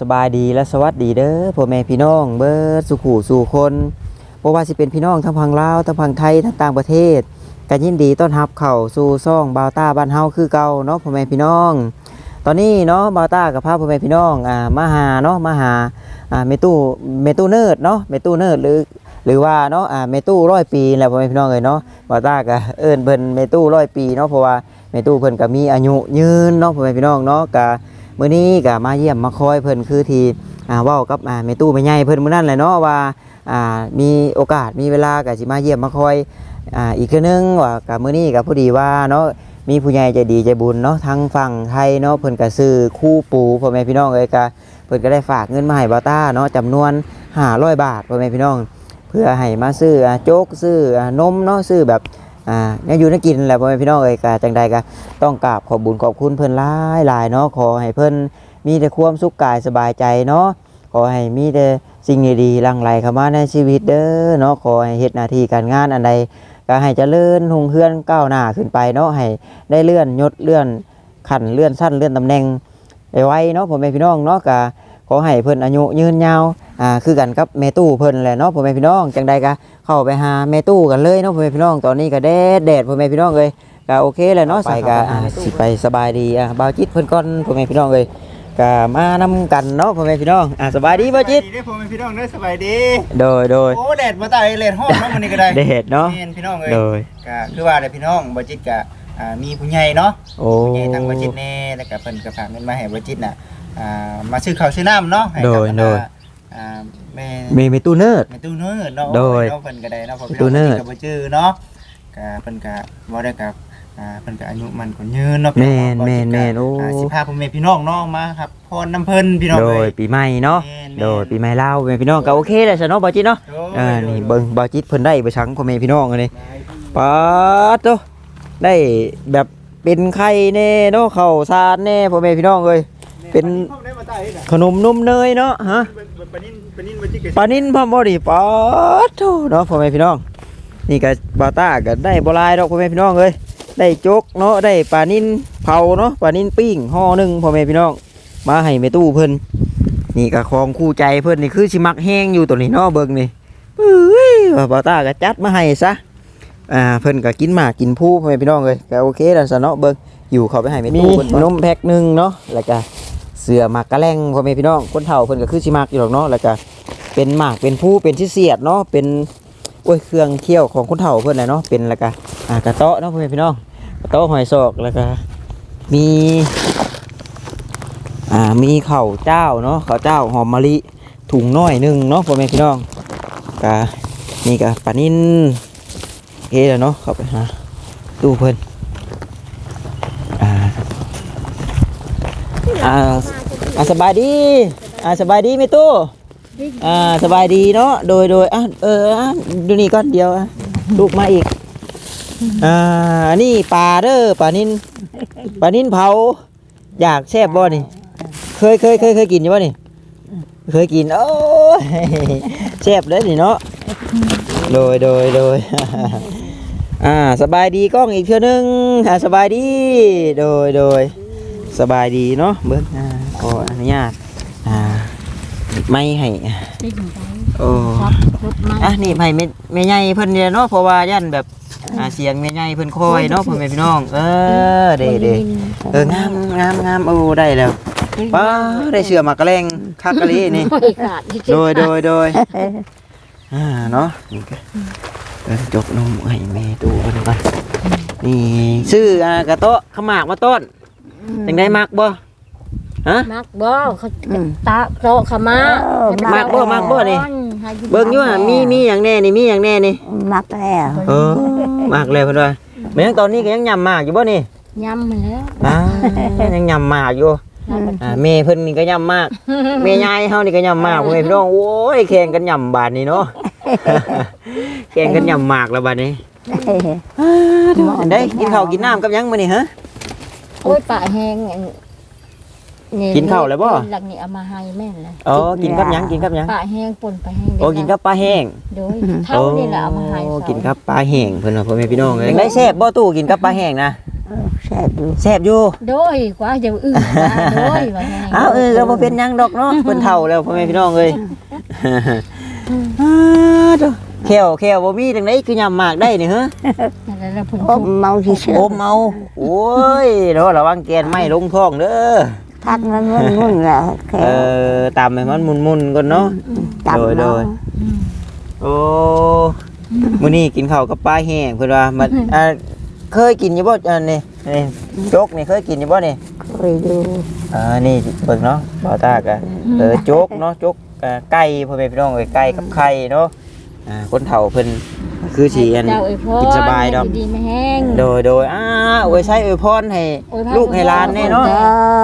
สบายดีและสวัสดีเด้อพ่อแม่พี่น้องเบิร์ดสุขูสู่คนบ่ว่าสิเป็นพี่น้องทั้งพังลาวทั้งพังไทยทั้งต่างประเทศก็ยินดีต้อนรับเข้าสู่ซ่องบาวต้าบ้านเฮาคือเก่าเนาะพ่อแม่พี่น้อง ตอนนี้เนาะบาวต้ากับพาพ่อแม่พี่น้องอ่ามาหาเนาะมาหาอ่าเมตู้เมตู้เนิร์ดเนาะเมตู้เนิร์ดหรือหรือว่าเนาะอ่าเมตู้ร้อยปีแหละพ่อแม่พี่น้องเอ้ยเนาะบาวต้าก็เอิ้นเพิ่นเมตู้ร้อยปีเนาะเพราะว่าเมตู้เพิ่นก็มีอายุยืนเนาะพ่อแม่พี่น้องเนาะก็ มื้อนี้ก็มาเยี่ยมมาคอยเพิ่นคือที่อ่าเว้ากับอ่าแม่ตู้แม่ใหญ่เพิ่นมื้อนั้นแหละเนาะว่าอ่ามีโอกาสมีเวลาก็สิมาเยี่ยมมาคอยอ่าอีกเทื่อนึงว่ากับมื้อนี้ก็พอดีว่าเนาะมีผู้ใหญ่ใจดีใจบุญเนาะทางฝั่งไทยเนาะเพิ่นก็ซื้อคู่ปูพ่อแม่พี่น้องเอ้ยก็เพิ่นก็ได้ฝากเงินมาให้บ่าวต้าเนาะจำนวน500บาทพ่อแม่พี่น้อง เพื่อให้มาซื้อโจ๊กซื้อนมเนาะซื้อแบบ อ่าเนี่ยอยู่นักกินแหละพ่อแม่พี่น้องเอ้ยก็จังใดก็ต้องกราบขอบบุญขอบคุณเพิ่นหลายหลายเนาะขอให้เพิ่นมีแต่ความสุขกายสบายใจเนาะขอให้มีแต่สิ่งดีๆหลั่งไหลเข้ามาในชีวิตเด้อเนาะขอให้เฮ็ดหน้าที่การงานอันใดก็ให้เจริญหุ่งเฮือนก้าวหน้าขึ้นไปเนาะให้ได้เลื่อนยศเลื่อนขั้นเลื่อนสั้นเลื่อนตำแหน่งไวๆเนาะพ่อแม่พี่น้องเนาะก็ ขอให้เพิ่นอายุยืนยาวอ่าคือกันกับแม่ตู้เพิ่นแหละเนาะพ่อแม่พี่น้องจังใดก็เข้าไปหาแม่ตู้กันเลยเนาะพ่อแม่พี่น้องตอนนี้ก็แดดแดดพ่อแม่พี่น้องเอ้ยก็โอเคแหละเนาะไปก็อ่าสิไปสบายดีอะบ่าวจิตเพิ่นก่อนพ่อแม่พี่น้องเอ้ยก็มานํกันเนาะพ่อแม่พี่น้องอะสบายดีบ่าวจิตสบายดีเด้อผมเป็นพี่น้องเด้อสบายดี โดยโดยโอ้แดดมาตายเลดฮ้อนเนาะมันนี่ก็ได้แดดเนาะแม่นพี่น้องเอ้ยโดยก็คือว่าเด้อพี่น้องบ่จิตก็อ่ามีผู้ใหญ่เนาะโอ้ผู้ใหญ่ทางบ่จิตแน่แล้วก็เพิ่นก็ฝากเงินมาให้บ่จิตน่ะ อ่ามาซื้อข้าวซื้อน้ำเนาะให้กับโดยคณะโดย อ่าแม่ มีมีตู้เนิร์ด แม่ตู้เนื้อเนาะโดยเนาะเพิ่นก็ได้เนาะเพราะตู้เนิร์ดก็บ่จื้อเนาะก็เพิ่นก็บ่ได้กับอ่าเพิ่นก็อายุมันก็ยืนเนาะแม่นบ่แม่จินตแม่นก็โอ้อ่าสิพาพ่อแม่พี่น้องเนาะมาครับพรน้ำเพิ่นพี่น้องโดเอ้ยยปีใหม่เนาะแม่นโดยปีใหม่ลาวแม่พี่น้องก็โอเคแหละซะเนาะบ่าวจิตเนาะโดยอ่านี่โดยเบิ่งบ่าวจิตเพิ่นได้บ่ชังพ่อแม่พี่น้องเลยป๊าดโตได้แบบเป็นไข่แน่เนาะข้าวสารแน่พ่อแม่พี่น้องเอ้ย เป็นพวกได้มาตายน่ะขนมนมเนยเนาะฮะปานินปานินบ่จิกปลานินพ่อมบ่ดิปอดโธ่เนาะพ่อแม่พี่น้อง นี่ก็บาต้าก็ได้บ่หลายดอกพ่อแม่พี่น้องเอ้ยได้จกเนาะได้ปลานินเผาเนาะปลานินปิ้งห่อหนึงพ่อแม่พี่น้อง มาให้แม่ตู้เพิ่นนี่ก็ของคู่ใจเพิ่นนี่คือสิมักแห้งอยู่ตัวนี้เนาะเบิ่งนี่เอ้ยว่าบาต้าก็จัดมาให้ซะอ่าเพิ่นก็กินหมากกินผู้พ่อแม่พี่น้องเอ้ยก็โอเคแล้วซะเนาะเบิ่งอยู่เข้าไปให้แม่ตู้เพิ่นนมแพ็คหนึงเนาะแล้วก็ เสือหมากกระแลงพ่อแม่พี่น้องคนเฒ่าเพิ่นก็คือสิมักอยู่ดอกเนาะแล้วก็เป็นหมากเป็นผู้เป็นที่เสียดเนาะเป็นโอ้ยเครื่องเคี่ยวของคนเฒ่าเพื่อนแหละเนาะเป็นแล้วก็อ่ากระเตาะเนาะพ่อแม่พี่น้องกระเตาะหอยศอกแล้วก็มีอ่ามีเข้าเจ้าเนาะเข้าเจ้าหอมมะลิถุงน้อยหนึงเนาะพ่อแม่พี่น้องกะนี่กะปลานินโอเคแล้วเนาะเข้าไปหาตู้เพิ่นอ่า อ่าอ่าสบายดีอ่าสบายดีไหมตู้อ่าสบายดีเนาะโดยโดยอะเอออะดูนี่ก้อนเดียวอะลูกมาอีกอ่านี่ปลาเด้อปลานินปลานินเผา อยากแซ่บบ่นี่ เคยเคยเคยเคยกินอยู่บ่นี่ เคยกินโอ้ยแซ่บเลยนี่เนาะโดยโดยโดยอ่าสบายดีกล้องอีกเทื่อนึงอ่าสบายดี โดยโดย สบายดีเนาะเบิ้งอ่าขออนุญาตอ่าไม่ให้ติดไปโอ้ครับรถมาอะนี่ไผแม่แม่ใหญ่เพิ่นเนี่ยเนาะเพราะว่าย่านแบบอ่าเสียงแม่ใหญ่เพิ่นคอยเนาะพ่อแม่พี่น้อง เออเด้เด้เอองามงามงามโอ้ได้แล้วป้าได้เชื่อมากระแลงคักกะลีนี่ไม่ขาดที่จะโดยโดยโดยอ่าเนาะนี่ก็เออจกนมให้แม่ดูเพิ่นก่อนนี่ชื่ออ่ากระโตะขาวหมากมาต้น จังได้มักบ่ฮะ มักบ่เขาตาโตะเขามามักบ่มักบ่นี่ให้กินเบิ่งอยู่อะมีมีหยังแน่นี่มีหยังแน่นี่มักแล้วเออมากเลยเพื่อนว่าแม้ยังตอนนี้ก็ยังยำมากอยู่บ่นี่ยำมาแล้วอ่ายังยำมากอยู่เราก็อ่าแม่เพิ่นนี่ก็ยำมากแม่ยายเฮานี่ก็ยำมากพ่อแม่พี่น้องโอ้ยแข่งกันยำบาดนี้เนาะ แข่งกันยำมากแล้วบาดนี้ อันได้กินข้าวกินน้ำกับหยังมื้อนี่ฮะ โอ้ยปลาแห้งอันกินข้าวแล้วบ่ หลักนี่เอามาให้แม่นเลยอ๋อกินกับหยังกินกับหยังปลาแห้งป่นปลาแห้งโอ้กินกับปลาแห้งโดยเท่านี่แหละเอามาให้โอ้เขากินกับปลาแห้งเพิ่นว่าพ่อแม่พี่น้องเอ้ยได้แซ่บบ่ตู้กินกับปลาแห้งนะแซ่บอยู่แซ่บอยู่โดยกว่าจะอื่นว่าโดยว่าไงอ้าวเออก็บ่เป็นหยังดอกเนาะเพิ่นเฒ่าแล้วพ่อแม่พี่น้องเอ้ยอ้าวเด้อ แควแควบ่มีจังไดคือยำมากได้นี่เหรอนั่นแหละแล้วเพิ่นอมเมาที่เชื่โอมเอาโอ้ยเนาะระวังแกนไหม้ลงท้องเด้อทักมันงุ่นงุ่นๆแล้วแค่เออตามให้มันมุนๆก่อนเนาะตำโดยโดเนาะยโอ้มื้อนี้กินข้าวกับปลาแห้งเพิ่นว่ามันอ่าเคยกินอยู่บ่อันนี้นี่โจกนี่เคยกินอยู่บ่นี่ เคยดูอ่า นี่เบิ่งเนาะบ่าวตากะเออโจกเนาะโจกอ่าไก่พ่อแม่พี่น้องเอ้ยไก่กับไข่เนาะ อ่าคนเฒ่าเพิ่นคือสิอัน เจ้าเอ้ยพ่อกินสบายดอก ดีไม่แห้ง โดยโดยอ่าอวยใช้อวยพรให้อวยพร ลูกให้หลานแน่เนาะเอ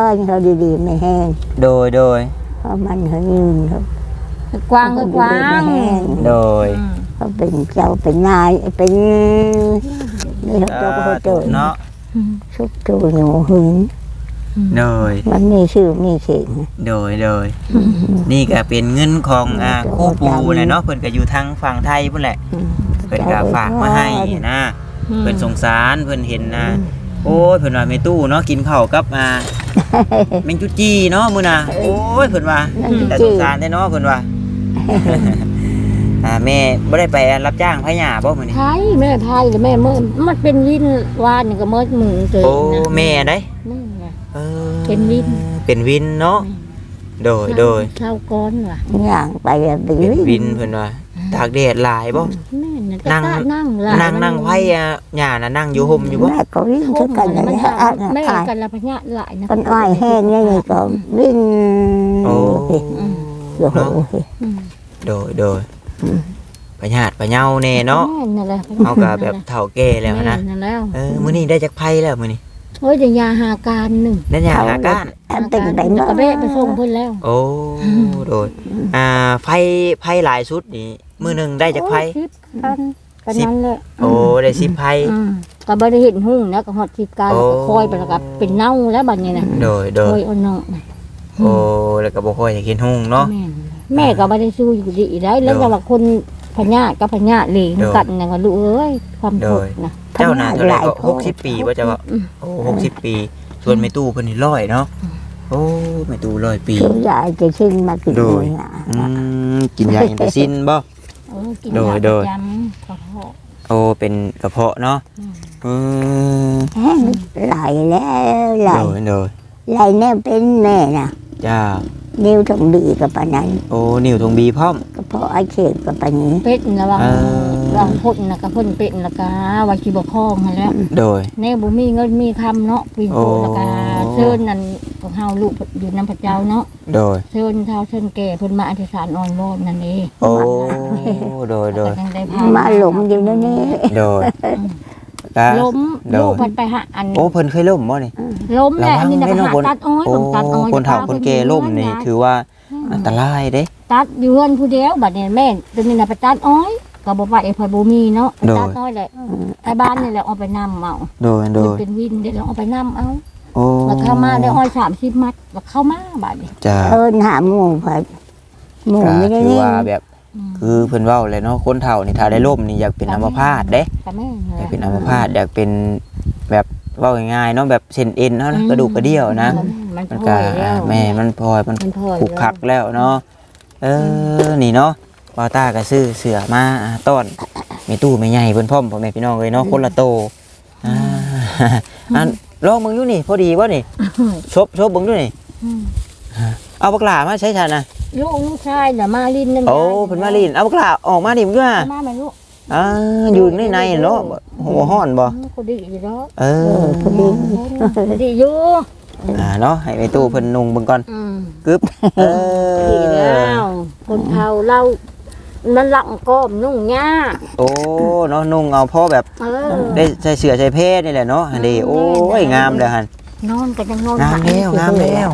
อเขาดีๆไม่แห้งโดยโดยเพราะมันเขายืนเขากว้างก็กว้างไม่แห้งโดยอืมเขาเป็นเจ้าเป็นนายเป็นนี่เขาเจ้าก็เจอเนาะชุบตัวหนูหึง โดย มันมีชื่อมีเสียงโดยโดย นี่ก็เป็นเงินของอ่าคู่ปูเลยเนาะเพิ่นก็อยู่ทางฝั่งไทยพุ่นแหละเพิ่นก็ฝากมาให้นะเพิ่นสงสารเพิ่นเห็นนะโอ้ยเพิ่นว่าแม่ตู้เนาะกินข้าวกับอ่าแมงจุจี้เนาะมื้อน่ะโอ้ยเพิ่นว่าแต่สงสารแท้เนาะเพิ่นว่าอ่าแม่บ่ได้ไปรับจ้างพะหญ้าบ่มื้อนี้ไทยแม่ไทยกับแม่เมื่อมันเป็นวินวานนี่ก็เมื่อมือเจอโอ้นะแม่ได้แม่น่ะออ เป็นวินเป็นวินเนาะโดยโดยเช่าก้อนว่ะย่างไปอะไปเป็นวิ่งวินเพิ่นว่าตากแดดหลายบ่แม่น่ะนั่งจะนั่งหลายนั่งนั่งไผอะหญ้าน่ะนั่งอยู่ห่มอยู่บ่แม่ก็วิ่งทุ่ทุมกกันน่ะเลมันยหาอะแม่อะกันละพญะหลายนะต้นอ้อยแห้งเนี่ยนี่ก็วิ่งโอ้อืมโอ้โหอืมโดยโดยพะญาติพะเยาแน่เนาะแม่นั่นแหละเอาก็แบบเฒ่าแก่แล้วนะม่นั่นแล้วเออมื้อนี้ได้จักไผแล้วมื้อนี้ โอ้ยจะยาหาการหนึ่งได้ยาหาก้านอันเป็นไปแล้วเนาะก็แม่ไปส่งเพิ่นแล้วโอ้ โดยอ่าไผไผหลายชุดนี่ มื้อหนึงได้จักไผโอ้ยสิบกันกันนั้นแหละโอ้ ได้10ไผอืมก็บ่ได้เห็นหุ่งนะก็ฮอดสิบการแล้วก็โอ้คอยไปแล้วก็เป็นเน่าแล้วบัดนี้น่ะโดย โดคยอยเอาเนาะน่ะโอ้ แล้วก็บ่ค่อยจะกินหุ่งเนาะ แม่นแม่ก็บ่ได้สู้อยู่ดีได้แล้วโดยก็ว่าคน พญาติกับพญาติเหลงโดยกันน่ะก็ลูกเอ้ยความโดทุกย ข์นะเจ้าน่ะเท่าไหร่ก็60ปีว่าจะว่าอืม โอ้60ปี ส่วนแม่ตู้เพิ่นนี่100เนาะโอ้แม่ตู้100ปี คือยายจะชินมากินโดยเนี่ยอืมกินยาอินเตอร์ซินบ่ เออกินโดยยาโดยประจำกระเพาะโอ้เป็นกระเพาะเนาะอืม เออแห้งไหลแล้วไหลโดยโดยไหลแน่เป็นแม่น่ะจ้า นิ้วตรงดีกับปานนั้นโอ้ นิ้วทงบีพร้อม ก็ เพราะไอ้เขตกับปานนี้ เป็ดระวังเออระวังพ่นนะก็พ่นเป็ดแล้วก็ว่าสิบ่คล้องหั่นแหล้วโดย แน่บ่มีเงินมีคำเนาะปีนโตโอ้แล้วก็เชิญนั่นของเฮาลูกอยู่นำพระเจ้าเนาะโดย เชิญเท้าเชิญแก่เพิ่นมาอธิษฐานอ่อนวอนนั่นเองโอ้ โดย โดย แต่ยังได้พมาหลงอยู่นั่นนี่โดย กะล้มโดยลูกเพิ่นไปหาอันโอ้เพิ่นเคยล่มบ่นี่ล้มแหละระวังอันนี้น่ะให้ไปน้องหาคนตัดอ้อยโอ้ต้องตัดอ้อยคนเฒ่าคนแก่ล่มนี่ถือว่าอันตรายเด้ตัดอยู่เฮือนผู้เดียวบัดนี้แม่ตัวนี้น่ะไปตัดอ้อยก็บ่ไปไอ้พ่อบ่มีเนาะไปตัดอ้อยแหละไอ้บ้านนี่แหละเอาไปนำเอาโดยโดยเป็นวินเดี๋ยวเราเอาไปนำเอาโอ้แล้วเข้ามาได้อ้อย30มัดแล้วเข้ามาบัดนี้จ้าเอินหาหมูผัดหมูก็ไม่ได้ถือนี่ว่าแบบม คือเพิ่นเว้าเลยเนาะคนเฒ่านี่ถ้าได้ล่มนี่อยากเป็นอัมพาตเด้ก็แม่อยากเป็นอัมพาตอยากเป็นแบบเว้าง่ายๆเนาะแบบเส้นเอ็นเนาะนะกระดูกกระเดี่ยวนะ มันมันพก็อยแล้วแม่มันพลอยมันมันพอยผูกคักแล้วเนาะเออนี่เนาะปาต้าก็ซื้อเสือมาอ่าต้อนมีตู้ไม่ใหญ่เพิ่นพร้อมพ่อแม่พี่น้องเลยเนาะคนละโตอ่าอันลองมึงอยู่นี่ พอดีวะนี่ชบชบมึงด้วยนี่ อืมเอาบักหลามาใช้ฉันนะ ลูกลูกชายน่ะมาลินนั่นโอ้เพิ่นมาลินเอาบักหลาออกมาดิมึงด้วยมาไหมลูกอ่าอยู่ในในเนาะหัวห้อนบ่คนดีอยู่เนาะเออคนดีอยู่อ่าเนาะให้ไปตู้เพิ่นนุ่งเบิ่งก่อนอืมกึบเอดีอแล้วคนเฒ่าเรามันหลังก้มนุ่งหญ้าโอ้เนาะนุ่งเอาพอแบบเออได้ใส่เสื้อใส่เพศนี่แหละเนาะอันนี้โอ้ยงามเลยฮันนอนก็ยังนอนงามแล้วงามแล้ว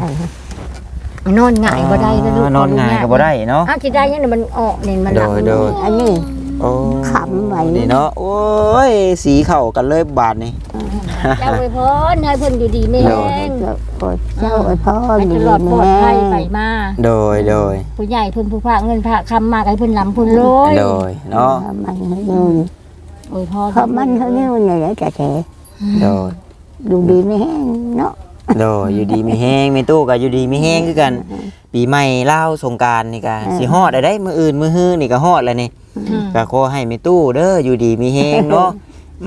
นอนง่ายบ่ได้แล้วลูกนอนง่ายก็บ่ได้เนาะอ้าวที่ได้ยังน่ะมันออกนี่มันหลังโดยโดยอันนี้โอ้ขำไว้นี่เนาะโอ้ยสีเข้ากันเลยบาทนี่เจ้าไว้พรให้เพิ่นอยู่ดีไม่แห้งโอ้ยเจ้าไอ้พ่อให้ดีตลอดปลอดภัยไปแม่มาโดยโดยผู้ใหญ่เพิ่นผู้พระเงินพระคำมาให้เพิ่นลำเพิ่นโรยโดยเนาะมันเขายืนโอ้ยพ่อเพราะมันเขายืนเนี่ยแหละจะแท้โดยดูดีไม่แห้งเนาะ โดยอยู่ดีมีแห้งมีตู้ก็อยู่ดีมีแห้งคือกัน ปีใหม่เล่าวสงกรารนี่ก็สิฮอดได้ได้มื้ออื่นมื้อฮื้อนี่ก็ฮอดแล้วนี่อืมก็ขอให้มีตู้เด้ออยู่ดีมีแห้งเนาะ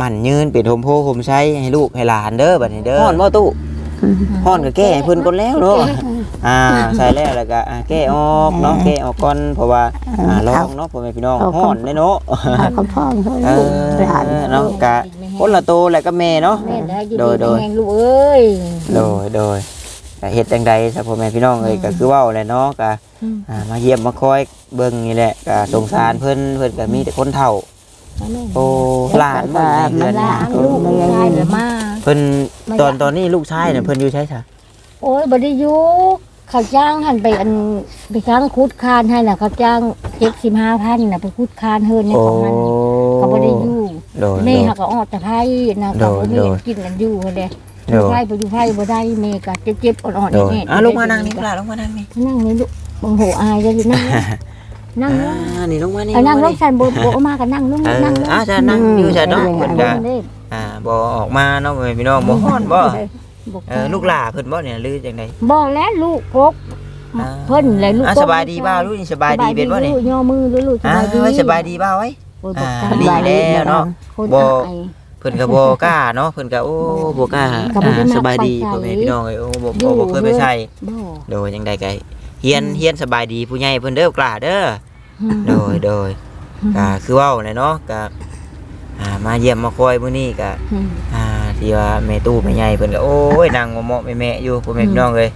มันยืนเป็นโฮมโพโฮมใช้ให้ลูกให้หลานเด้อบัดนี้เด้อฮ้อนบ่ตู้ฮ้อนก็แก้ให้เพิ่นก่อนแล้วเนาะอ่าใส่แล้วแล้วก็อ่าแก้ออกเนาะแก้ออกก่อนเพราะว่าอ่าลองเนาะพ่อแม่พี่น้องฮ้อนเด้เนาะเขาก็พ่องเขาเอลูกอหลาน เนาะกะ คนละโตแหละก็แม่เนาะ แม่ได้อยู่โดยโดดีย แม่งลูกเอ้ย โดยโดยก็เฮ็ดจังใดซะพ่อแม่พี่น้องเอ้ยก็คือเว้าแหละเนาะก็อืม อ่ามาเยี่ยมมาคอยเบิ่งนี่แหละก็สงสารเพิ่นเพิ่นก็มีแต่คนเฒ่าโอ้หลานบ่ได้เดือนหลานี้นลูกชายละมา เพิ่นไม่ตอนอยากตอนนี้ลูกชายน่ะเพิ่นอยู่ใช่ซะโอ้ยบ่ได้อยู่เขาจ้างหันไปอันไปจ้างคุดคานให้น่ะเขาจ้าง75,000น่ะไปคุดคานเฮินในโอ้ของมันเขาบ่ได้อยู่ โดยแม่โดยเขาก็ออกแต่ไผนะโดเขายบ่มีโดยกินกันอยู่หั่นแหละโดยไผบ่อยู่ไผบ่ได้แม่ก็เจ็บๆอ่อนๆโดยแน่ๆอะลงมานั่งนี่ปลาลงมานั่งนี่นั่งนี่ลูกโอ้โหอายเลยนั่งลงนั่งลงอ่านี่ลงมานี่เอานั่งลลงงมาฉันโบโบเอามากันนั่งลงเออนั่งลงอะจะนั่งอยู่ซะเนาะเพิ่นก็นั่งเด้อ่าบ่ออกมาเนาะพ่อแม่พี่น้องบ่ฮ้อนบ่บอกเออลูกหลาเพิ่นบ่เนี่ยหรือจังได บอกแล้วลูกพกอ่า เพิ่นเลยลูกอะพกสบายดีบ่าวลูกนี่สบายดีเป็นบ่นี่ลูกย่อมือลูกสอ่าบายดีไว้สบายดีบ่าวไว้ โอ้ยบอกอ่าสดีบายแล้วเนาะคนบ่ อาย เพิ่นก็บ่กล้าเนาะเพิ่นก็โอ้บ่กล้าก็บ่ได้อ่ามาสบายดีไปใส่พ่อแม่พี่น้องเอ้ยโอ้บ่อยู่ บ่บ่เคยไปใส่บ่โดยจังใดก็เฮียนเฮียนสบายดีผู้ใหญ่เพิ่นเด้อกล้าเด้อโดยโดยก็คือเว้าเลยเนาะก็อ่ามาเยี่ยมมาคอยมื้อนี้ก็ อืม อ่าที่ว่าแม่ตู้แม่ใหญ่เพิ่นก็โอ้ยนั่งเหมาะๆแม่ๆอยู่พ่อแม่พี่น้องเอ้ย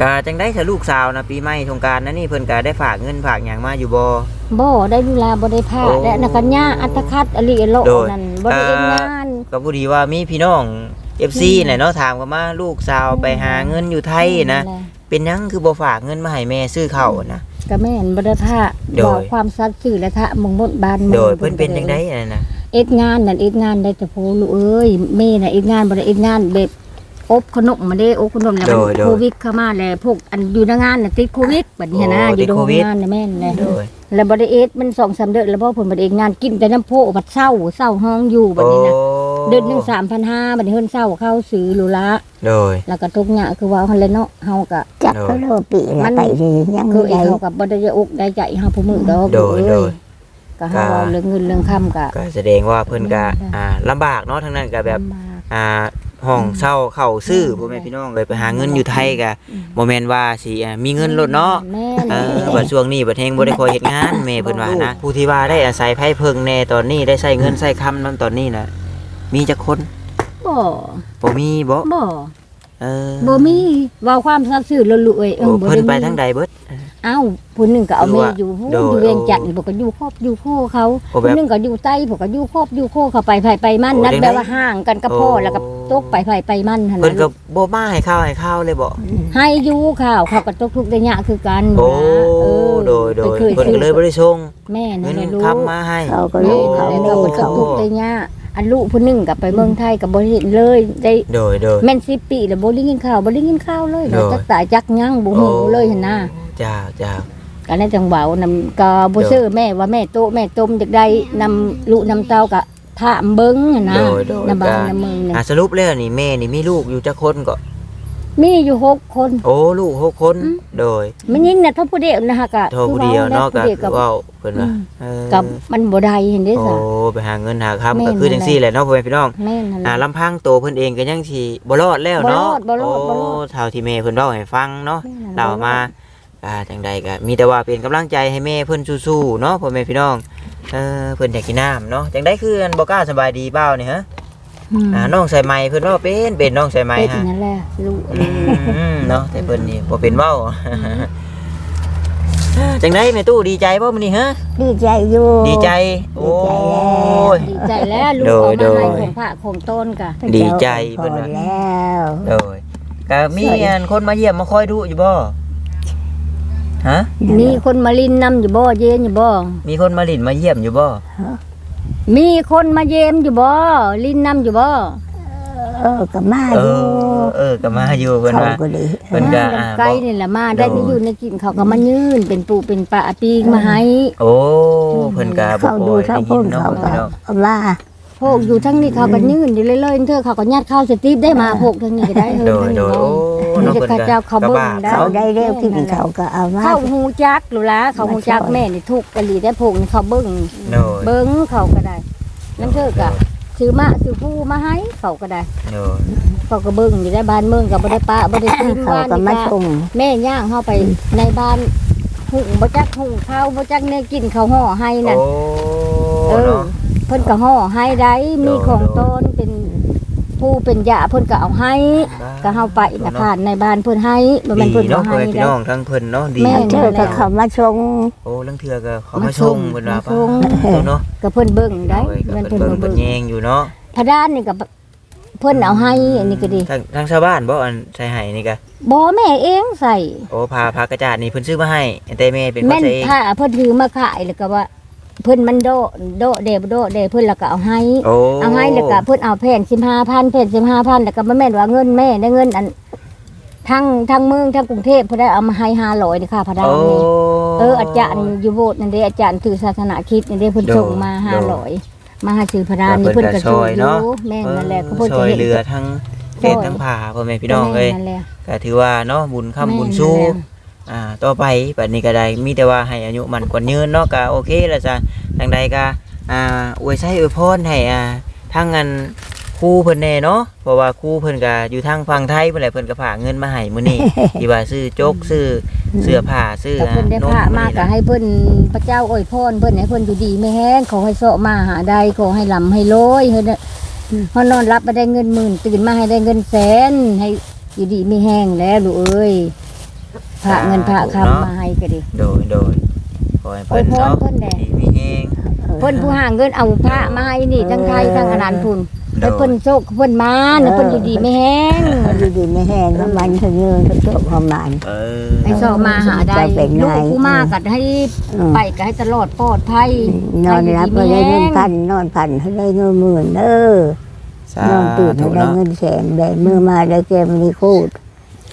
ก็จังได้ถ้าลูกสาวนะปีใหม่สงกรานต์นะนี่เพิ่นก็ได้ฝากเงินฝากหยังมาอยู่บ่ บ่ได้ดูแลบ่ได้ผ้าโอ้และนักญาอัตคัดอลิโลโดยนั่นบ่ได้เอ็นงาน ก็พอดีว่ามีพี่น้อง FC อืม น่ะเนาะถามกันมาลูกสาวไปหาเงินอยู่ไทยนะ แหลเป็นหยังคือบ่ฝากเงินมาให้แม่ซื้อข้าวนะ ก็แม่นบ่ได้ผ้าโดย บอกความสัตย์ซื่อและทะมึงหมดบ้านมึงโดยเพิ่นเป็นจังได๋นั่นน่ะเอ็ดงานนั่นเอ็ดงานได้แต่โพลูกเอ้ยแม่น่ะเอ็ดงานบ่ได้เอ็ดงานเบ็ด อบขนมมาได้อบขนมแล้วมันโดยโดย โควิดเข้ามาแล้วพวกอันอยู่ในงานน่ะติดโควิดบัดนี้นะโอ้อยู่ในติดโรโคงวิดงานน่ะแม่นเลยโดยแล้วบ่ได้เอ็ดมัน2-3เดือนแล้วบ่เพิ่นบ่ได้เอ็ดงานกินแต่น้ำโพบัดเช้าเช้าห้องอยู่บัดนี้นะเดือนหนึง3,500บัดนี้เฮิ่นเช้าเข้าซื้อหรูละโดย แล้วก็ทุกอย่างคือว่าหั่นแหละเนาะเฮาก็ จับเขาโลปีมัละน ไปดียังคืออีใหญ่เฮาก็บ่ได้อกได้ใจเฮาผู้มือดอกโดยเอ้โดย ก็เฮาเอาเรื่องเงินเรื่องคำก็ ก็แสดงว่าเพิ่นก็อืมอ่าลำบากเนาะทั้งนั้นก็แบบลำากอ่า ห้องเช่าเข้าซื้อพ่อแม่พี่น้องเลยไปหาเงินอยู่ไทยก็อืมบ่แม่นว่าสิอ่ามีเงินลดเนาะแม่นเออบัดช่วงนี้บัดเฮงบ่ได้คอยเฮ็ดงานแม่เพิ่นว่านะผู้ที่ว่าได้อาศัยไผเพิงแน่ตอนนี้ได้ใช้เงินใช้คำนํตอนนี้น่ะมีจักคนบ่บ่มีบ่บ่เออบ่มีเว้าความสัตย์ซื่อลุๆเอ้ยเอโอ้อบ่เพิ่นด้ไปมีทางใดเบิดเอ้าผู้หนึงก็เอาคือแม่ว่าอยู่ผู้โดยอยู่เวียงจันทน์บ่ก็อยู่ครอบอยู่โคเขาโอ้แบบผู้หนึงก็อยู่ใต้บ่ก็อยู่ครอบอยู่โคเขาไปไผไปมันโอ้นัดจังแบได๋บว่าห่างกันกับพ่อโอ้แล้วก็ตกไปไผไปมันหั่นเพิ่นก็น่ะบ่มาให้ข้าวให้ข้าวเลยบ่ให้อยู่ข่าวเขาก็ตกทุกข์ได้ยากคือกันโอ้นะเออโดยโดยไปเคยเพิ่นซื้ก็อเลยบ่ได้ส่งแม่เงินั่นนแหละลูกคำมาให้เขาก็แม่รู้เขานั่นแหละโม่ก็ตเขากทุกข์ได้ยาก อันลูกผู้หนึงก็ไปเมืองไทยก็บ่เห็นเลยได้โดยโดย แม่น10ปีแล้วบ่ได้ยินข่าวบ่ได้ยินข่าวเลยโดย จักตายจักยังบ่ฮู้เลยหั่นน่ะจ้าจ้า ก็ในจังหวะนำก็บ่โดยซื้อแม่ว่าแม่โตแม่ต้มจักได้นำลูกนำเต้าก็ถามเบิ่งหั่นนะโดยโดยนำบ้านก็นำเมืองเนี่ยอะสรุปแล้วนี่แม่นี่มีลูกอยู่จักคนก็ มีอยู่หกคน โอ้ลูกหกคนอืม โดยมันยิ่งน่ะเท่าผู้เดียวนะฮะก็โทรผู้เดียวเนาะก็ผู้ดียวคือเว่าเพิ่นว่าอืม เออกับมันบ่ได้เห็นได้โอ้ซะ ไปหาเงินหาแม่คำนก็คือจังซี่แหละเนาะพ่อแม่พี่น้องแม่นนั่นแหอ่าละ ลำพังโตวเพิ่นเองก็ยังสิบ่รอดแล้วเนาะบ่รอดบ่รอดบ่รอด โอ้เท่าที่แม่เพิ่นเล่าให้ฟังเนาะ แม่นเรามาอ่าจังใดก็มีแต่ว่าเป็นกำลังใจให้แม่เพิ่นสู้ๆเนาะพ่อแม่พี่น้องเออเพิ่นอยากกินน้ำเนาะจังได๋คืออันบ่กล้าสบายดีเปล่านี่ฮะอืม อ่าน้องใส่ไม้เพิ่นว่าเป็นเป็นน้องใส่ไม้เป็นฮะนั่นแหละลูกอืมเนาะแต่เพิ่นนี่บ่เป็นเว้าจังไดแม่ตู้ดีใจบ่มื้อนี้ฮะดีใจอยู่ดีใจ โอ้ย ดีใจแล้วลูกโดเอายโดมายให้ของพระของต้นกะดีใจพเพิ่อนว่าแล้วโดยก็มีอันคนมาเยี่ยมมาคอยดูอยู่บ่ฮะมีคนมาลินนำอยู่บ่เย็นอยู่บ่มีคนมาหลินมาเยี่ยมอยู่บ่ มีคนมาเยี่ยมอยู่บ่ ลินนำอยู่บ่ เออก็มาเออยู่อเออก็มาอยู่เพิ่นเขาว่า ก็ดีเพิ่น ก็มาอ่าไกลบอกนี่แหละมาได้โดยอยู่ในกินเขาก็มายื่นเป็นปูเป็นปลาปีกมาให้ โอ้เพิ่นก็บ่เขาค่ดูอยเขาได้พูยิดนเนาะเขาพี่ก็น้องเอาว่า พกอยู่ทั้งนี้เขาก็ยืนอยู่เลยๆเธอเขาก็ยัดเข้าสติปได้มาพกทั้งนี้ก็ได้เฮ้ยโดยทั้งโดนี้ยเนาะโอ้มีเนาะแต่เพิ่นข้าเจ้าเขาก็เบิ่งบ้าได้เขาได้เร็วกินเขาก็เอามาเข้าหูจักหรือละเขาหูจักแม่นี่ทุกข์กะหลีได้พกนี่เขาเบิ่งโดยเบิ่งเขาก็ได้นั่นเธอก็ซื้อมาซื้อผู้มาให้เขาก็ได้โดยเขาก็เบิ่งอยู่ได้บ้านเมืองก็บ่ได้ปะบ่ได้ทิ้งเขาบ้านก็นี่มาก็ส่งแม่ย่างเข้าไปในบ้านหุงบ่จักหุงข้าวบ่จักเนี่ยกินข้าวห่อให้นั่นโอ้เออเนาะเพิ่นก็ห่อให้ได้มีโดดของต้นเป็นผู้เป็นยาเพิ่นก็เอาให้ก็เฮาไปนะผ่านในบ้านเพิ่นให้บ่แม่นดีเพิ่นบ่เนาะให้เพื่อนพี่ได้น้องทั้งเพิ่นเนาะดีแม่เจอก็เขามาส่งโอ้ลังเทือก็เขามามาชส่มงเพิ่นว่ามาปะส่งเนาะก็เพิ่นเบิ่งได้โอ้ยก็แม่นเพิ่เพิ่นนเบิ่งบ่เพิ่เบิ่นงแยงอยู่เนาะพระด้านนี่ก็เพิ่นเอาให้อันนี้ก็ดีทางทางชาวบ้านบ่อันใส่ให้นี่ก็บ่แม่เองใส่โอ้พาพากระจาดนี่เพิ่นซื้อมาให้แต่แม่เป็นคนแม่นใส่เองผ้าเพิ่นถือมาขายแล้วก็ว่า เพิ่นมันโดะโดะเดบโดะเดเพิ่นแล้วก็เอาให้ โอ้เอาให้แล้วก็เพิ่นเอาแผ่น15,000แผ่น15,000แล้วก็บ่แม่นว่าเงินแม่ได้เงินอันทั้งทั้งเมืองทั้งกรุงเทพเพิ่นได้เอามาให้500นี่ค่ะพระดาโอ้วนี่เอออาจารย์อยู่โบสถ์นั่นเด้อาจารย์ถือศาสนาคริสต์นี่เด้เพิ่นโดส่งมาโด500มาให้ซื้อพระดาวนี่เพิ่เพิ่นนก็ก็ช่วยช่วยอเนาะ ยู่แม่นนั่นแหละก็เพิ่นซก็อยเฮ็ดเรือทั้งเพศทั้งผ่าพ่อแม่พี่น้องเอ้ยแม่นั่นแหละ ก็ถือว่าเนาะบุญค้ำแม่บุญสู้นั่นแหละ อ่าต่อไปบัดนี้ก็ได้มีแต่ว่าให้อายุมันกว่ายืนเนาะก็โอเคแล้วจ้ะทางใดก็อ่าอวยใช้อวยพรให้อ่าทางงานครูเพิ่นแน่เนาะเพราะว่าครูเพิ่นก็อยู่ทางฝั่งไทยเพิ่นแหละเพิ่นก็ฝากเงินมาให้มื้อนี้ ที่ว่าซื้อโจกซื้อเสื้อผ้าซื้อแต่อ่าเพิ่นได้นมพระมามื้อนี้ก็นะให้เพิ่นพระเจ้าอวยพรเพิ่นให้เพิ่นอยู่ดีไม่แห้งขอให้เสาะมาหาได้ขอให้ลำให้รวยเฮ็ดให้พอนอนรับมาได้เงินหมื่นตื่นมาให้ได้เงินแสนให้อยู่ดีไม่แห้งแล้วลูกเอ้ย พระเงินพระคำมาให้ก็ดีโดยโดยขอให้เพิ่นอวยพรเนาะเพิ่นแหละดีมีแฮงเพิ่นผู้หาเงินเอาพระมาให้นี่ทั้งไทยทั้งอนันต์พุ่นโดให้ยเพิ่นโชคเพิ่นมาเนอะเพิ่นอยู่ดีไม่แห้งเขาดีดีไม่แห้งน้ำมันเขาเยอะเขาโจกประมาณเออให้เสาะมาหาได้จะเป็นไงลูกผู้มาก็ให้อืมไปก็ให้ตลอดปลอดภัยนอนรับก็ได้เงินพันนอนพันเขาได้เงินหมื่นเด้อสานอนตื่นธุเขาได้เนาะเงินแสนได้มือมาได้แกมนีคูดโดโคยด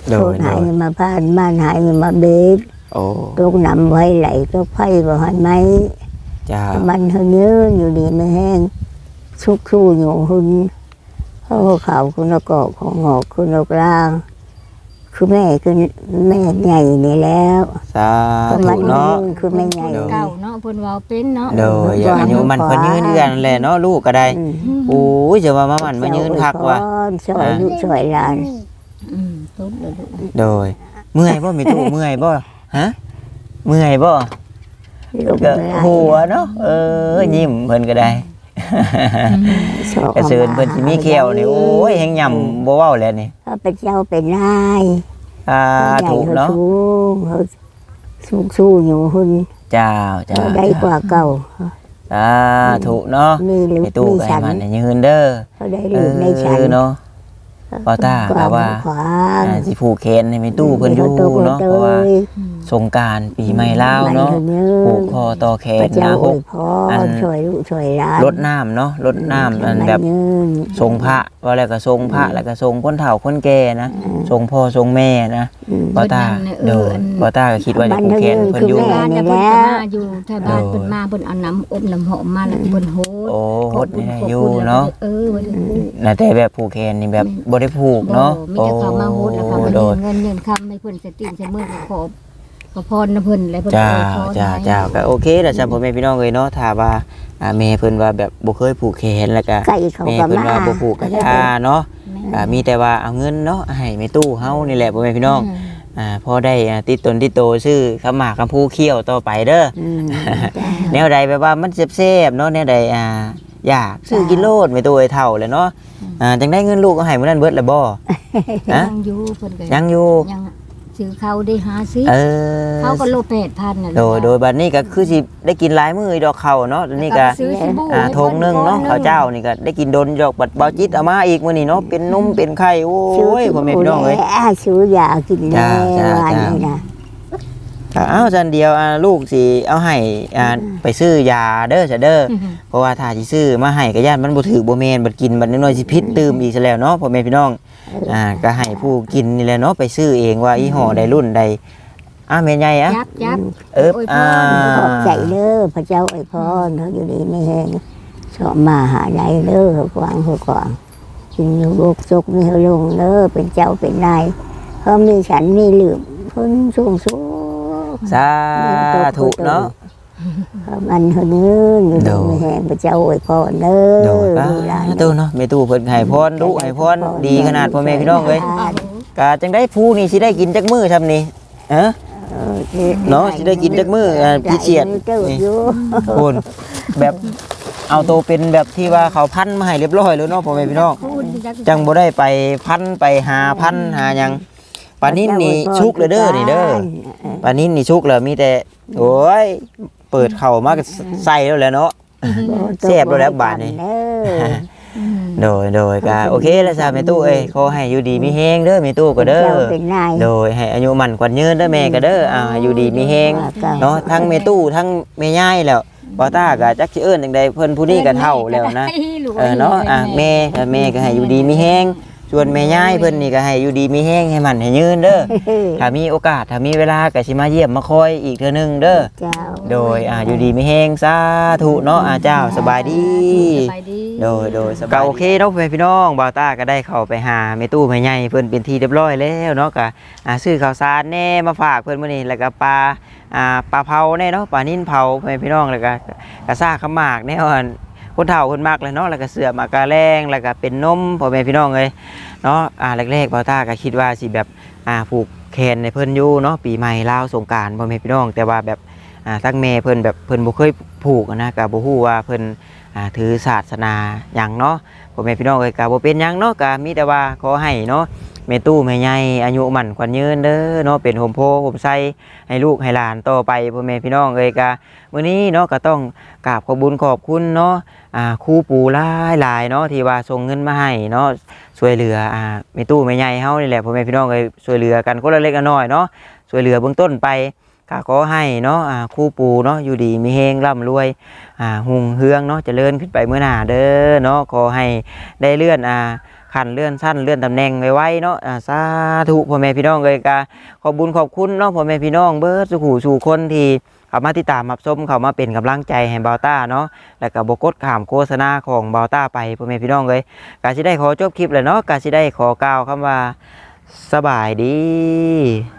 โดหายยเงินมาพานบ้านหายเงินมาเบสโอ้ตกน้ำไว้ไหลตกไฟบ่หันไหมจ้ามันเขาเยอะอยู่ดีไม่แห้งชุกชูอยู่หุ่นเขาเขาคุณละกอกของหอกคุณละกลาง คือแม่คือแม่ใหญ่นี่แล้วสาก็ธุมันเนาะคือแม่ใหญ่เก่าเนาะเพิ่นเว้าเป็นเนาะโดยอย่าอายุมันคนยืนเดือนแหละเนาะลูกก็ได้อืมโอ้ยจะว่ามามันมายืนคักว่ะสวยลูกสวยหลาน อืมตุ๊บเลยลูกโดย เมื่อยบ่มีตู้เมื่อยบ่ฮะเมื่อยบ่ลูกก็หลานหัวเนาะเออยิ้มเพิ่นก็ได้สวยกระเซินเพิ่นสิมีแก้วนี่โอ้ยแฮงย่ำบ่เว้าแล้วนี่เขาเป็นเจ้าเป็นนายอ่าใหญ่ถูกเขาเนาะสูงเขาสูงสู้อยู่หุ่นเจ้าเจ้าเขาได้กว่าเก่าอ่าถูกเนาะมีลูกไอ้ตู้มีก็ให้ฉันมันให้ยืนเด้อเขาได้เอลูกในฉันอเนาะ ป้าต้าก็ว่าขวาอ่าสิผูกแขนให้แม่ตู้เพิ่นอยู่เนาะเพราะว่าสงกรารปีใหม่ลาวเนาะผูกคอต่อแขพระนเจ้านะอหวกยพอัรนช่วยลูกช่วยหลานรดน้ำเนาะรดน้ำอันแบบยืนทรงพระว่าแล้วก็ทรงพระแล้วก็ทรงคนเฒ่าคนแก่นะทรงพ่อทรงแม่นะอืมป้าตาเอเดิอนอันป้าตาก็คิดว่าจะผูกแขนเพิ่นอยู่คือแม่บ้านเนี่ยนี่เพิ่นแหละก็มาอยู่ถ้าบ้านเพิ่นมาเพิ่นเอาน้ำอบน้ำหอมมาแล้วก็เพิ่นโหดโอ้โหดนี่ขบคุณอยู่ขบคุณเนาะเออว่าเด้อนะแต่แบบผูกแขนนี่แบบบ่ได้ผูกเนาะบ่มีแต่เขามาโหดแล้วเขามาโดยืยนเงินเงินคำให้เพิ่นสติใส่มือก็ขอขอพรนะเพิ่นแล้วเพิ่นจ้าอวยพรจ้าให้จ้าก็โอเคแล้วจ้าพ่อแม่พี่น้องเอ้ยเนาะถ้าว่าอ่าแม่เพิ่นว่าแบบบ่เคยผูกแขนแล้วก็ใกล้เขาแม่ก็เพิ่นมาว่าบ่ผูกก็ย่าเนาะแม่อ่ามีแต่ว่าเอาเงินเนาะให้แม่ตู้เฮานี่แหละพ่อแม่พี่น้องมอ่าพอได้อ่าติดตนติดโตชื่อคำหมากคำพูเขี้ยวต่อไปเด้ออืมแนวใดแบบว่ามันเซ่บๆเนาะแนวใดอ่าอยากซื้อกิโลดไม่ตัวไอ้เท่าเลยเนาะ อ่าจังได้เงินลูกก็ให้มื้อนั้นเบิดแล้วบ่ฮะยังอยู่เพิ่นก็ยังอยู่ยังซื้อเขาได้หาซื้อเออเขาก็โล8,000น่ะโดยโดยบัดนี้ก็คือสิได้กินหลายมื้อดอกข้าวเนาะอันนี้ก็ซื้อสบู่อ่าให้ทงหนึงเนาะพิ่ข้าวเจ้านี่ก็ได้กินดนดอกบัดเบาจิตเอามาอีกมื้อนี้เนาะเป็นนุ่มเป็นไข่โอ้ยพ่อแม่พี่น้องเอ้ยแอ่ซื้อยากินจ้าแล้วจ้าวันจ้านี้นะ ก็เอาจันเดียวอ่าลูกสิเอาให้อ่าไปซื้อยาเด้อจ้ะเด้อเพราะว่าถ้าสิซื้อมาให้ก็ย่านมันบ่ถือบ่แม่นบัดกินบัดน้อยๆสิพิษตื่มอีกซะแล้วเนาะพ่อแม่พี่น้องอ่าก็ให้ผู้กินนี่แหละเนาะไปซื้อเองว่าอีห่อใดรุ่นใดอ้าแม่ใหญ่อะยับยับ เอิบโอ้ยพ่ออ่าขอบใจเด้อพระเจ้าอวยพรเขาอยู่ดีไม่แห้งชอบมาหาได้เด้อหัวกวางหัวกวางกินอยู่บกจกนี่ลงเด้อเป็นเจ้าเป็นนายเขามีฉันมีเหลือมพ้นสูงสูง สาธุเนาะเขามันเฮนเงินอยู่โดในยไม่แห้งพระเจ้าอวยพรเด้อโดยป้าลูกหลานตู้เนาะแม่ตู้เพิ่นให้พรดุให้พรดีขนาดพ่อแม่พี่น้องเอ้ยกะจังได้ผู้นี่สิได้กินจักมื้อทำนี่เออออเนาะสิได้กินจักมื้ออ่าพี่เฉียดได้เจ้าอยู่คุณแบบเอาตัวเป็นแบบที่ว่าเขาพันมาให้เรียบร้อยแล้วเนาะพ่อแม่พี่น้องพูดจักจังบ่ได้ไปพันไปหาพันหาหยัง ปานนี้นี่ชุกเลยเด้อนี่เด้อปานนี้นี่ชุกแล้วมีแต่โอ้ยเปิดเข้ามาก็ใส่แล้วแหละเนาะแซ่บแล้วแหละบาดนี้เด้อโดยโดยก็โอเคแล้วจ้าแม่ตู้เอ้ยขอให้อยู่ดีมีแฮงเด้อแม่ตู้ก็เด้อเจ้าเป็นนายโดยให้อายุมันกว่ายืนเด้อแม่ก็เด้ออ่าอยู่ดีมีแฮงเนาะทั้งเมตู้ทั้งเมย่ายแล้วบอต้าก็จักสิเอิ้นจังใดเพิ่นผู้นี้ก็เท่าแล้วนะเออเนาะอะแม่ก็แม่ก็ให้อยู่ดีมีแฮง ส่วนแม่ย่ายเพิ่นนี่ก็ให้อยู่ดีมีแฮงให้มันให้ยืนเด้อถ้ามีโอกาสถ้ามีเวลาก็สิมาเยี่ยมมาคอยอีกเทื่อนึงเด้อเจ้าโดยอ่าอยู่ดีมีแฮงสาธุเนาะอ่าเจ้าสบายดีไปดีโดยโดยสบายก็โอเคเนาะพ่อแม่พี่น้องบ่าวต้าก็ได้เข้าไปหาแม่ตู้แม่ใหญ่เพิ่นเป็นที่เรียบร้อยแล้วเนาะก็อ่าซื้อข้าวสารแหน่มาฝากเพิ่นมื้อนี้แล้วก็ปลาอ่าปลาเผาแน่เนาะปลานิ่นเผาพ่อแม่พี่น้องแล้วก็กระซ่าขาวหมากแน่อ่อน คนเฒ่าคนมากเลยเนาะแล้วก็เสือมากกาแรงแล้วก็เป็นนมพ่อแม่พี่น้องเลยเนาะอ่าแรกๆบ่าวต้าก็คิดว่าสิแบบอ่าผูกแขนในเพิ่นอยู่เนาะปีใหม่ลาวสงการพ่อแม่พี่น้อง แต่ว่าแบบอ่าทั้งแม่เพิ่นแบบเพิ่นบ่เคยผูกนะกับ่ฮู้ว่าเพิ่นอ่าถือศาสนาอย่างเนาะ พ่อแม่พี่น้องเอ้ยก็บ่เป็นหยังเนาะก็มีแต่ว่าขอให้เนาะแม่ตู้แม่ใหญ่อายุมันขวัญยืนเด้อเนาะเป็นโฮมโพโฮมไซให้ลูกให้หลานต่อไปพ่อแม่พี่น้องเอ้ยก็มื้อนี้เนาะก็ต้องกราบขอบุญขอบคุณเนาะอ่าครูปู่หลายหลายเนาะที่ว่าส่งเงินมาให้เนาะช่วยเหลืออ่าแม่ตู้แม่ใหญ่เฮานี่แหละพ่อแม่พี่น้องเอ้ยช่วยเหลือกันคนละเล็กละน้อยเนาะช่วยเหลือเบื้องต้นไป ก็ขอให้เนาะครูปู่เนาะอยู่ดีมีเฮงร่ำรวยหุงเฮืองเนาะจะเจริญขึ้นไปเมื่อหน้าเด้อเนาะขอให้ได้เลื่อนอ่าขันเลื่อนสั้นเลื่อนตำแหน่งไวๆเนาะสาธุพ่อแม่พี่น้องเลยกาขอบบุญขอบคุณเนาะพ่อแม่พี่น้องเบิร์ดสุขูสู่คนที่เขามาติดตามรับชมเขามาเป็นกำลังใจให้บาวต้าเนาะแล้วก็บกดขามโฆษณาของบาวต้าไปพ่อแม่พี่น้องเลยกาสิได้ขอจบคลิปเลยเนาะกาสิได้ขอกล่าวคำว่าสบายดี